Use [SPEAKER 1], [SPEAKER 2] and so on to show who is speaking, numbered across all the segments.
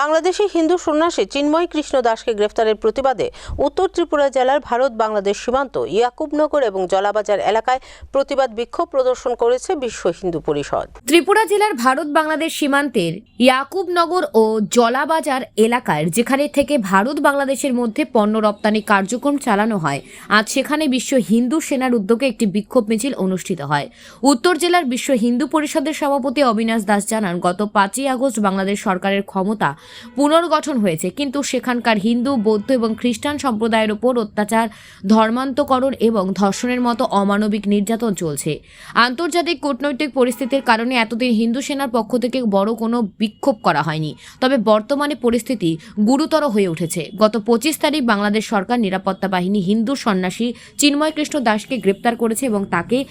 [SPEAKER 1] বাংলাদেশি হিন্দু সন্ন্যাসী চিন্ময় কৃষ্ণ দাসকে গ্রেফতারের প্রতিবাদে উত্তর ত্রিপুরা জেলার ভারত বাংলাদেশ সীমান্ত, ইয়াকুবনগর এবং জলাবাজার এলাকায় প্রতিবাদ বিক্ষোভ প্রদর্শন করেছে বিশ্ব হিন্দু পরিষদ।
[SPEAKER 2] ত্রিপুরা জেলার ভারত বাংলাদেশ সীমান্তের ইয়াকুবনগর ও জলাবাজার এলাকার যেখানে থেকে ভারত বাংলাদেশের মধ্যে পণ্য রপ্তানি কার্যক্রম চালানো হয়, আজ সেখানে বিশ্ব হিন্দু সেনার উদ্যোগে একটি বিক্ষোভ মিছিল অনুষ্ঠিত হয়। উত্তর জেলার বিশ্ব হিন্দু পরিষদের সভাপতি অবিনাশ দাস জানান, গত পাঁচই আগস্ট বাংলাদেশ সরকারের ক্ষমতা পুনর্গঠন হয়েছে। কিন্তু সেখানকার হিন্দু, বৌদ্ধ এবং খ্রিস্টান সম্প্রদায়ের ওপর অত্যাচার, ধর্মান্তকরণ এবং ধর্ষণের মতো অমানবিক নির্যাতন চলছে। আন্তর্জাতিক কূটনৈতিক পরিস্থিতির কারণে এতদিন হিন্দু সেনার পক্ষ থেকে বড় কোনো বিক্ষোভ করা হয়নি। তবে বর্তমানে পরিস্থিতি গুরুতর হয়ে উঠেছে। গত পঁচিশ তারিখ বাংলাদেশ সরকার নিরাপত্তা বাহিনী হিন্দু সন্ন্যাসী চিন্ময় কৃষ্ণ দাসকে গ্রেপ্তার করেছে এবং তাকে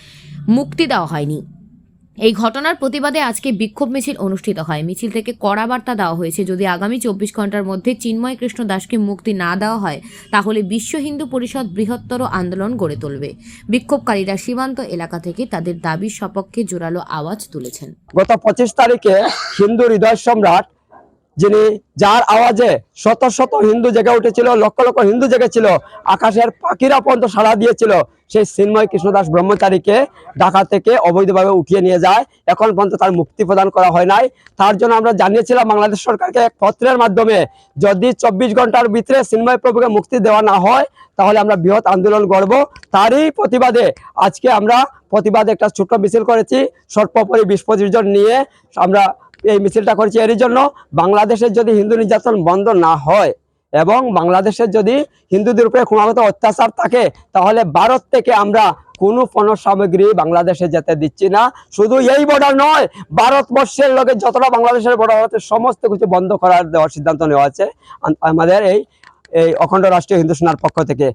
[SPEAKER 2] মুক্তি দেওয়া হয়নি। এই ঘটনার প্রতিবাদে আজকে বিক্ষোভ মিছিল অনুষ্ঠিত হয়। মিছিল থেকে কড়া বার্তা দেওয়া হয়েছে, যদি আগামী চব্বিশ ঘণ্টার মধ্যে চিন্ময় কৃষ্ণ দাসকে মুক্তি না দেওয়া হয়, তাহলে বিশ্ব হিন্দু পরিষদ বৃহত্তর আন্দোলন গড়ে তুলবে। বিক্ষোভকারীরা সীমান্ত এলাকা থেকে তাদের দাবির সপক্ষে জোরালো আওয়াজ তুলেছেন।
[SPEAKER 3] গত পঁচিশ তারিখে হিন্দু হৃদয় সম্রাট যিনি যার আওয়াজে শত শত হিন্দু জেগে উঠেছিল, লক্ষ লক্ষ হিন্দু জেগেছিল আকাশের পাখিরা পর্যন্ত সাড়া দিয়েছিল। সেই চিন্ময় কৃষ্ণদাস ব্রহ্মচারীকে ঢাকা থেকে অবৈধভাবে উঠিয়ে নিয়ে যায়। এখন পর্যন্ত তার মুক্তি প্রদান করা হয় নাই। তার জন্য আমরা জানিয়েছিলাম, বাংলাদেশ সরকারকে এক পত্রের মাধ্যমে যদি চব্বিশ ঘণ্টার ভিতরে চিন্ময় প্রভুকে মুক্তি দেওয়া না হয়, তাহলে আমরা বৃহৎ আন্দোলন করব তারই প্রতিবাদে আজকে আমরা প্রতিবাদে একটা ছোট্ট মিছিল করেছি। সর্বোপরি বিশ পঁচিশ জন নিয়ে আমরা এই মিছিলটা করেছি এর জন্য বাংলাদেশের যদি হিন্দু নির্যাতন বন্ধ না হয় এবং বাংলাদেশের যদি হিন্দুদের উপরে ক্রমাগত অত্যাচার থাকে, তাহলে ভারত থেকে আমরা কোনো পণ্য সামগ্রী বাংলাদেশে যেতে দিচ্ছি না। শুধু এই বর্ডার নয়, ভারতবর্ষের লোকের যতটা বাংলাদেশের বর্ডার হচ্ছে সমস্ত কিছু বন্ধ করার দেওয়ার সিদ্ধান্ত নেওয়া আছে আমাদের এই এই অখণ্ড রাষ্ট্রীয় হিন্দু সেনার পক্ষ থেকে।